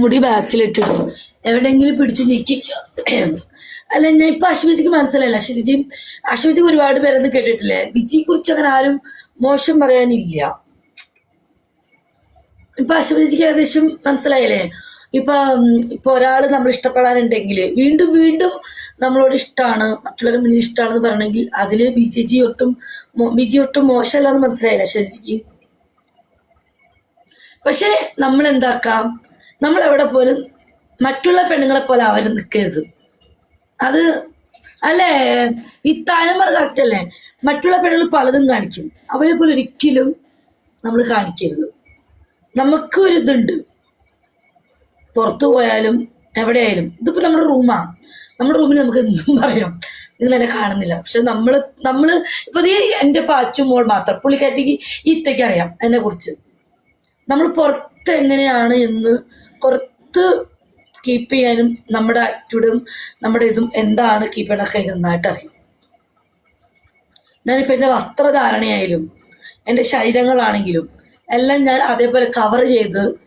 മുടി ബാക്കിലിട്ടിട്ടു എവിടെയെങ്കിലും പിടിച്ച് ഞെക്കിക്കും അല്ല ഞാൻ ഇപ്പൊ അശ്വതിക്ക് മനസ്സിലായില്ല. അശ്വതി അശ്വതിക്ക് ഒരുപാട് പേരെന്ന് കേട്ടിട്ടില്ലേ? വിജിയെ കുറിച്ച് അങ്ങനെ ആരും മോശം പറയാനില്ല. ഇപ്പൊ അശ്വതിക്ക് ഏകദേശം മനസ്സിലായില്ലേ? ഇപ്പൊ ഇപ്പൊ ഒരാൾ നമ്മൾ ഇഷ്ടപ്പെടാനുണ്ടെങ്കിൽ വീണ്ടും വീണ്ടും നമ്മളോട് ഇഷ്ടമാണ് മറ്റുള്ളവരുടെ മുന്നിൽ ഇഷ്ടമാണെന്ന് പറയണമെങ്കിൽ അതിൽ ബി ജെ ജി ഒട്ടും ബി ജി ഒട്ടും മോശമല്ലാന്ന് മനസ്സിലായില്ല അശ്വതിക്ക്. പക്ഷെ നമ്മൾ എന്താക്കാം നമ്മൾ എവിടെ പോലും മറ്റുള്ള പെണ്ണുങ്ങളെ പോലെ അവർ നിൽക്കരുത് അത് അല്ലേ? ഈ തലമുറ കറക്റ്റ് അല്ലേ? മറ്റുള്ള പെണ്ണുങ്ങൾ പലതും കാണിക്കും. അവരെ പോലെ ഒരിക്കലും നമ്മൾ കാണിക്കരുത്. നമുക്ക് ഒരു ഇതുണ്ട്. പുറത്തു പോയാലും എവിടെയായാലും ഇതിപ്പോ നമ്മുടെ റൂമാണ് നമ്മുടെ റൂമിൽ നമുക്ക് എന്തും പറയാം. നിങ്ങൾ എന്നെ കാണുന്നില്ല. പക്ഷെ നമ്മൾ നമ്മൾ ഇപ്പൊ നീ എന്റെ പാച്ചു മോൾ മാത്രം. പുള്ളിക്കാറ്റിക്ക് ഇത്തയ്ക്ക് അറിയാം. എന്നെ കുറിച്ച് നമ്മൾ പുറത്ത് എങ്ങനെയാണ് എന്ന് പുറത്ത് കീപ്പ് ചെയ്യാനും നമ്മുടെ ആറ്റിറ്റ്യൂഡും നമ്മുടെ ഇതും എന്താണ് കീപ്പ് ചെയ്യണമൊക്കെ എനിക്ക് നന്നായിട്ട് അറിയും. ഞാനിപ്പോൾ എന്റെ വസ്ത്രധാരണയായാലും എന്റെ ശരീരങ്ങളാണെങ്കിലും എല്ലാം ഞാൻ അതേപോലെ കവർ ചെയ്ത്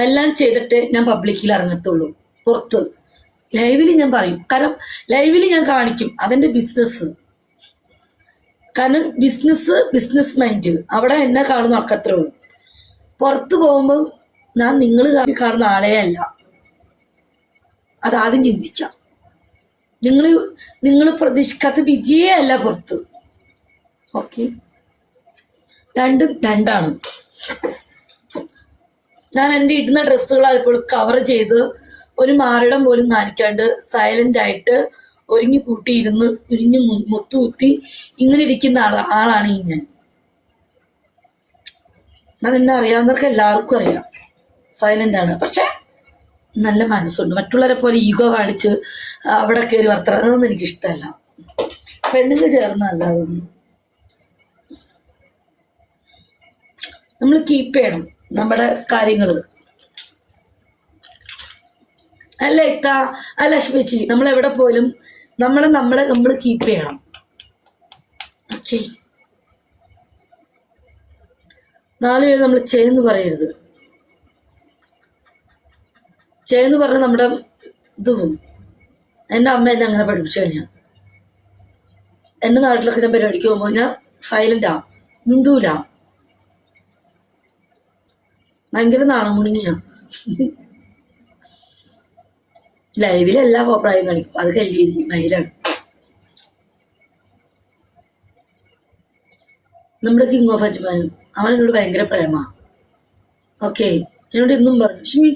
എല്ലാം ചെയ്തിട്ട് ഞാൻ പബ്ലിക്കിൽ ഇറങ്ങത്തുള്ളൂ പുറത്ത്. ലൈവിൽ ഞാൻ പറയും. കാരണം ലൈവിൽ ഞാൻ കാണിക്കും അതെന്റെ ബിസിനസ് കാരണം ബിസിനസ് ബിസിനസ് മൈൻഡ് അവിടെ എന്നെ കാണുന്ന ആൾക്കത്രേ ഉള്ളൂ. പുറത്ത് പോകുമ്പോൾ ഞാൻ നിങ്ങൾ കാണുന്ന ആളേ അല്ല. അതാദ്യം ചിന്തിക്കാം. നിങ്ങൾ നിങ്ങൾ പ്രതീക്ഷിക്കാത്ത വിജയേ അല്ല പുറത്ത്. ഓക്കെ രണ്ടും രണ്ടാണ്. ഞാൻ എന്റെ ഇടുന്ന ഡ്രസ്സുകൾ അല്പം കവർ ചെയ്ത് ഒരു മാറിടം പോലും കാണിക്കാണ്ട് സൈലന്റ് ആയിട്ട് ഒരുങ്ങി കൂട്ടിയിരുന്ന് ഉരിഞ്ഞ് മു- മുത്തുകുത്തി ഇങ്ങനെ ഇരിക്കുന്ന ആളാ ആളാണ് ഈ ഞാൻ. അതെന്നെ അറിയാവുന്നവർക്ക് എല്ലാവർക്കും അറിയാം. സൈലന്റ് ആണ്. പക്ഷെ നല്ല മനസ്സുണ്ട്. മറ്റുള്ളവരെ പോലെ ഈഗോ കാണിച്ച് അവിടെ കയറി വർത്തനം അതൊന്നും എനിക്ക് ഇഷ്ടമല്ല പെണ്ണുങ്ങൾ ചേർന്നല്ല അതൊന്നും നമ്മൾ കീപ്പ് ചെയ്യണം നമ്മുടെ കാര്യങ്ങൾ അല്ല ഇത്ത അല്ല അശ്മിച്ചി നമ്മൾ എവിടെ പോയാലും നമ്മളെ നമ്മളെ നമ്മൾ കീപ്പ് ചെയ്യണം. ഓക്കെ നാല് പേര് നമ്മൾ ചെയ്യുന്ന പറയരുത്. ചെയ്യുന്ന പറഞ്ഞ നമ്മുടെ ഇത്. എന്റെ അമ്മ എന്നെ അങ്ങനെ പഠിപ്പിച്ചു കഴിഞ്ഞാൽ എന്റെ നാട്ടിലൊക്കെ ഞാൻ പരിപാടിക്ക് പോകുമ്പോൾ ഞാൻ സൈലന്റാ മിണ്ടൂല. ഭയങ്കര നാണം മുണിങ്ങിയാ. ലൈവിലെല്ലാ കോപ്രായം കാണിക്കും. അത് കല്ലി മയിലാണ് നമ്മുടെ കിങ് ഓഫ് അജ്മാനും അവൻ എന്നോട് ഭയങ്കര പ്രേമ. ഓക്കെ എന്നോട് ഇന്നും പറഞ്ഞു. ഷിമി